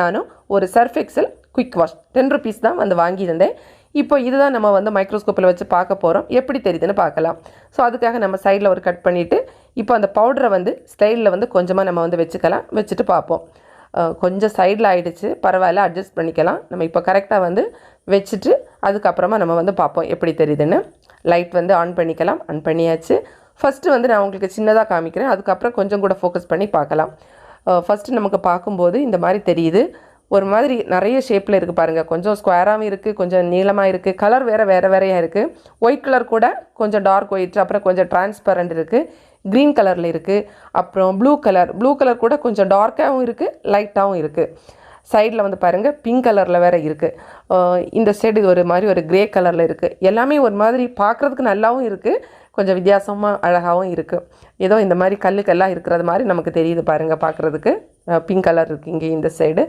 நானும் ஒரு Surf Excel quick wash ten rupees தான் வந்து வாங்கியிருந்தேன். இப்போ இதுதான் நம்ம வந்து மைக்ரோஸ்கோப்பில் வச்சு பார்க்க போகிறோம் எப்படி தெரியுதுன்னு பார்க்கலாம். ஸோ அதுக்காக நம்ம சைடில் ஒரு கட் பண்ணிவிட்டு இப்போ அந்த பவுடரை வந்து ஸ்டைலில் வந்து கொஞ்சமாக நம்ம வந்து வச்சுக்கலாம் வச்சுட்டு பார்ப்போம். கொஞ்சம் சைடில் ஆகிடுச்சு பரவாயில்ல அட்ஜஸ்ட் பண்ணிக்கலாம். நம்ம இப்போ கரெக்டாக வந்து வச்சுட்டு அதுக்கப்புறமா நம்ம வந்து பார்ப்போம் எப்படி தெரியுதுன்னு. லைட் வந்து ஆன் பண்ணிக்கலாம். ஆன் பண்ணியாச்சு. ஃபஸ்ட்டு வந்து நான் உங்களுக்கு சின்னதாக காமிக்கிறேன். அதுக்கப்புறம் கொஞ்சம் கூட ஃபோக்கஸ் பண்ணி பார்க்கலாம். ஃபஸ்ட்டு நமக்கு பார்க்கும்போது இந்த மாதிரி தெரியுது. ஒரு மாதிரி நிறைய ஷேப்பில் இருக்குது பாருங்கள் கொஞ்சம் ஸ்கொயராகவும் இருக்குது கொஞ்சம் நீளமாக இருக்குது கலர் வேறு வேறு வேறையாக இருக்குது ஒயிட் கலர் கூட கொஞ்சம் டார்க் ஒயிட் அப்புறம் கொஞ்சம் டிரான்ஸ்பரண்ட் இருக்குது க்ரீன் கலரில் இருக்குது அப்புறம் ப்ளூ கலர் ப்ளூ கலர் கூட கொஞ்சம் டார்க்காகவும் இருக்குது லைட்டாகவும் இருக்குது சைடில் வந்து பாருங்கள் பிங்க் கலரில் வேறு இருக்குது இந்த சைடு ஒரு மாதிரி ஒரு கிரே கலரில் இருக்குது எல்லாமே ஒரு மாதிரி பார்க்குறதுக்கு நல்லாவும் இருக்குது கொஞ்சம் வித்தியாசமாக அழகாகவும் இருக்குது ஏதோ இந்த மாதிரி கல்லுக்கெல்லாம் இருக்கிறது மாதிரி நமக்கு தெரியுது பாருங்கள் பார்க்குறதுக்கு பிங்க் கலர் இருக்குது இங்கே இந்த சைடு